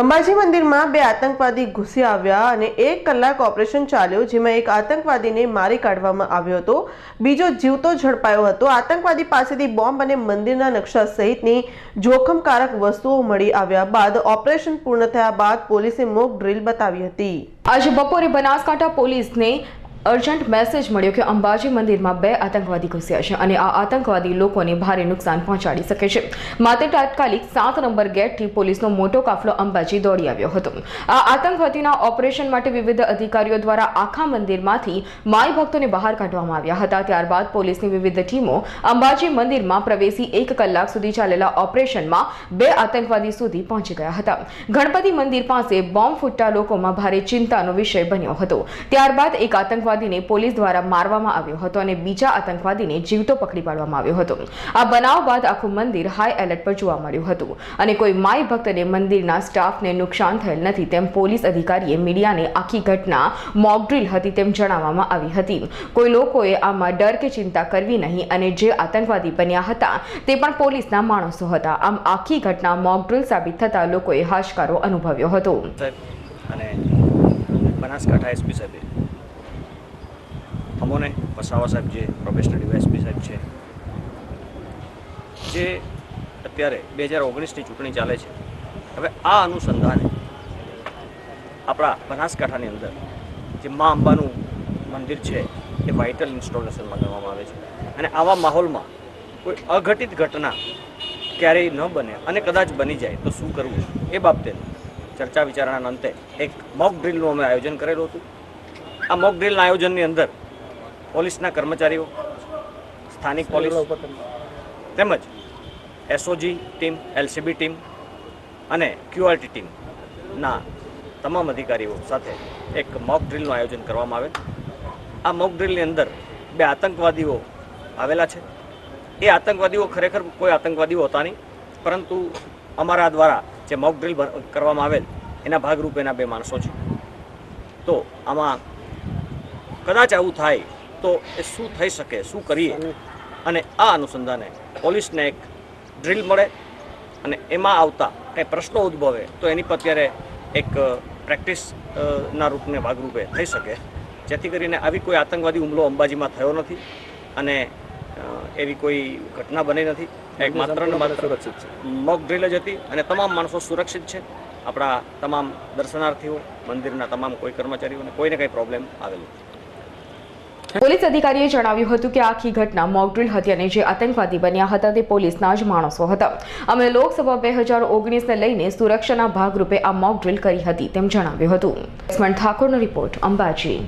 અંબાજી મંદિરમાં બે આતંકવાદી ઘૂસી આવ્યા અને એક કલાક ઓપરેશન ચાલ્યું, જેમાં એક આતંકવાદીને મારી કાઢવામાં આવ્યો હતો. બીજો જીવતો ઝડપાયો હતો. આતંકવાદી પાસેથી બોમ્બ અને મંદિરના નકશા સહિતની જોખમકારક વસ્તુઓ મળી આવ્યા બાદ ઓપરેશન પૂર્ણ થયા બાદ પોલીસે મોક ડ્રીલ બતાવી હતી. આજે બપોરે બનાસકાંઠા પોલીસને અર્જન્ટ મેસેજ મળ્યો કે અંબાજી મંદિરમાં બે આતંકવાદી ઘૂસ્યા છે અને આ આતંકવાદી લોકોને ભારે નુકસાન પહોંચાડી શકે છે. માટે તાત્કાલિક સાત નંબર ગેટથી પોલીસનો મોટો કાફલો અંબાજી દોડી આવ્યો હતો. આ આતંકવાદીના ઓપરેશન માટે વિવિધ અધિકારીઓ દ્વારા આખા મંદિરમાંથી માય ભક્તોને બહાર કાઢવામાં આવ્યા હતા. ત્યારબાદ પોલીસની વિવિધ ટીમો અંબાજી મંદિરમાં પ્રવેશી એક કલાક સુધી ચાલેલા ઓપરેશનમાં બે આતંકવાદી સુધી પહોંચી ગયા હતા. ગણપતિ મંદિર પાસે બોમ્બ ફૂટતા લોકોમાં ભારે ચિંતાનો વિષય બન્યો હતો. ત્યારબાદ એક આતંકવાદીને પોલીસ દ્વારા મારવામાં આવ્યો હતો અને બીજા આતંકવાદીને જીવતો પકડી પાડવામાં આવ્યો હતો. આ બનાવ બાદ આખું મંદિર હાઈ એલર્ટ પર જોવા મળ્યું હતું અને કોઈ માય ભક્તને મંદિરના સ્ટાફને નુકસાન થયેલ નથી તેમ પોલીસ અધિકારીએ મીડિયાને આખી ઘટના મોકડ્રીલ હતી તેમ જણાવવામાં આવી હતી. કોઈ લોકોએ આમાં ડર કે ચિંતા કરવી નહીં અને જે આતંકવાદી બન્યા હતા તે પણ પોલીસના માણસો હતા. આમ આખી ઘટના મોકડ્રીલ સાબિત થતા લોકોએ હાશકારો અનુભવ્યો હતો. અને બનાસકાંઠા એસપી સાહેબે અમોને વસાવા સાહેબ જે પ્રોફેશનલ ડીવાયએસપી સાહેબ છે, જે અત્યારે બે હજાર ઓગણીસની ચૂંટણી ચાલે છે. હવે આ અનુસંધાને આપણા બનાસકાંઠાની અંદર જે મા અંબાનું મંદિર છે, એ વાઇટલ ઇન્સ્ટોલેશનમાં ગણવામાં આવે છે. અને આવા માહોલમાં કોઈ અઘટિત ઘટના ક્યારેય ન બને અને કદાચ બની જાય, તો શું કરવું? એ બાબતે ચર્ચા વિચારણાના અંતે એક મોક ડ્રીલનું અમે આયોજન કરેલું હતું. આ મોક ડ્રીલના આયોજનની અંદર પોલીસના કર્મચારીઓ સ્થાનિક પોલીસ તેમજ એસઓજી ટીમ એલસીબી ટીમ અને ક્યુઆરટી ટીમના તમામ અધિકારીઓ સાથે એક મોક ડ્રિલનું આયોજન કરવામાં આવે. આ મોક ડ્રિલની અંદર બે આતંકવાદીઓ આવેલા છે. એ આતંકવાદીઓ ખરેખર કોઈ આતંકવાદીઓ હતા નહીં પરંતુ અમારા દ્વારા જે મોક ડ્રિલ કરવામાં આવેલ એના ભાગરૂપેના બે માણસો છે. તો આમાં કદાચ આવું થાય તો એ શું થઈ શકે શું કરીએ? અને આ અનુસંધાને પોલીસને એક ડ્રીલ મળે અને એમાં આવતા કંઈ પ્રશ્નો ઉદ્ભવે તો એની પર અત્યારે એક પ્રેક્ટિસ ના રૂપને ભાગરૂપે થઈ શકે. જેથી કરીને આવી કોઈ આતંકવાદી હુમલો અંબાજીમાં થયો નથી અને એવી કોઈ ઘટના બની નથી. એક માત્ર ને માત્ર મોક ડ્રીલ જ હતી અને તમામ માણસો સુરક્ષિત છે. આપણા તમામ દર્શનાર્થીઓ મંદિરના તમામ કોઈ કર્મચારીઓને કોઈને કંઈ પ્રોબ્લેમ આવેલો નથી. પોલીસ અધિકારીએ જણાવ્યું હતું કે આખી ઘટના મોકડ્રીલ હતી અને જે આતંકવાદી બન્યા હતા તે પોલીસના જ માણસો હતા. અમે લોકસભા બે હજાર ઓગણીસને લઈને સુરક્ષાના ભાગરૂપે આ મોકડ્રીલ કરી હતી તેમ જણાવ્યું હતું. ઠાકોરનો રિપોર્ટ અંબાજી.